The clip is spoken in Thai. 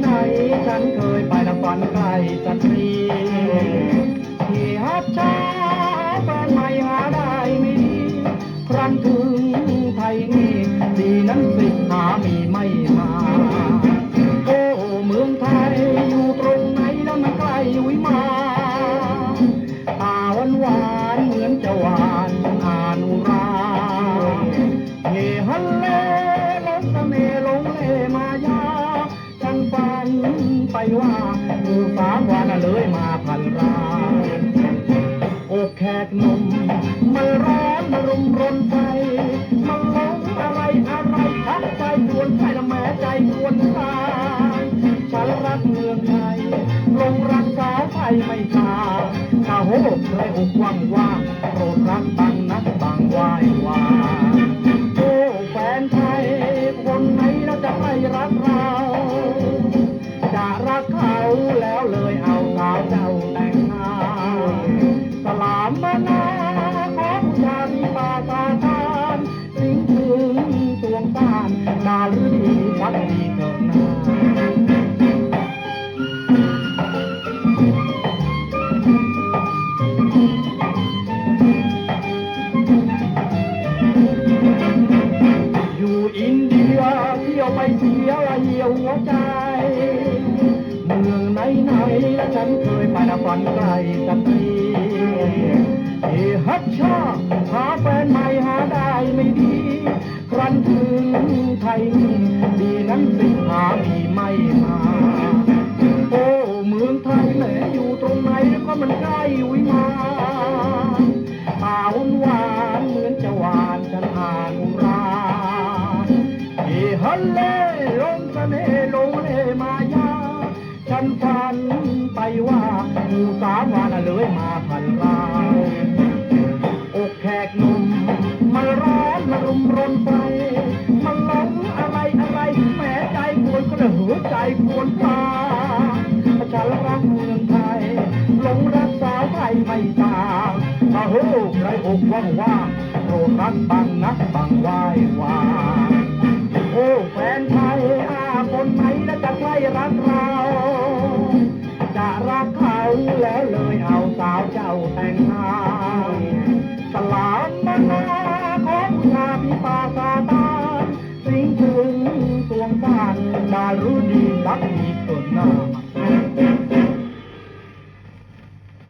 ไหน ฉันเคยไปละฝันไกลสตรีที่ฮับช้าแฟนใหม่หาได้ไม่ดี ครั้งถึงไทยนี้ดีนั้นสิหามีไม่มา ไปว่ามือสามวันเลยมาพันราอกแขกนมมันร้อนรุมรนใจมันหลงอะไรอะไรชักใจชวนใจละแม้ใจชวนตายฉันรักเมืองไทยลงรักสาวไทยไม่ตาถ้าโหกใครอกว่างว่างโปรดรักบางนักบาง และฉันเคยไปนะฝันไกลสักทีเอฮับชาหาแฟนใหม่หาได้ไม่ดี ครั้นถึงไทยนี่ดีนั้นสิหามีไม่มาโอ้เมืองไทยแหมอยู่ตรงไหนก็มันใกล้วิมานตาหวานหวานเหมือนจะหวานฉันอ่านอุราเอฮันเล่ลงเสน่ห์ลงเล่มายา ฉันฝันไปว่าหมู่สามวันเลยมาพันราวอกแขกหนุ่มมันร้อนมันรุมรนไฟมันหลงอะไรอะไรแหมใจปวดก็เลยหัวใจปวดตาฉันรักเมืองไทยหลงรักสาวไทยไม่ตางมาโหใครอกว่างว่างโปรดรักบางนักบางไหว้วา กเขาแล้วเลยเอาสาวเจ้าแต่งงานสลามมานาของชาพิปาซาตานสิงถึงสวงบ้านดารุดีรักดี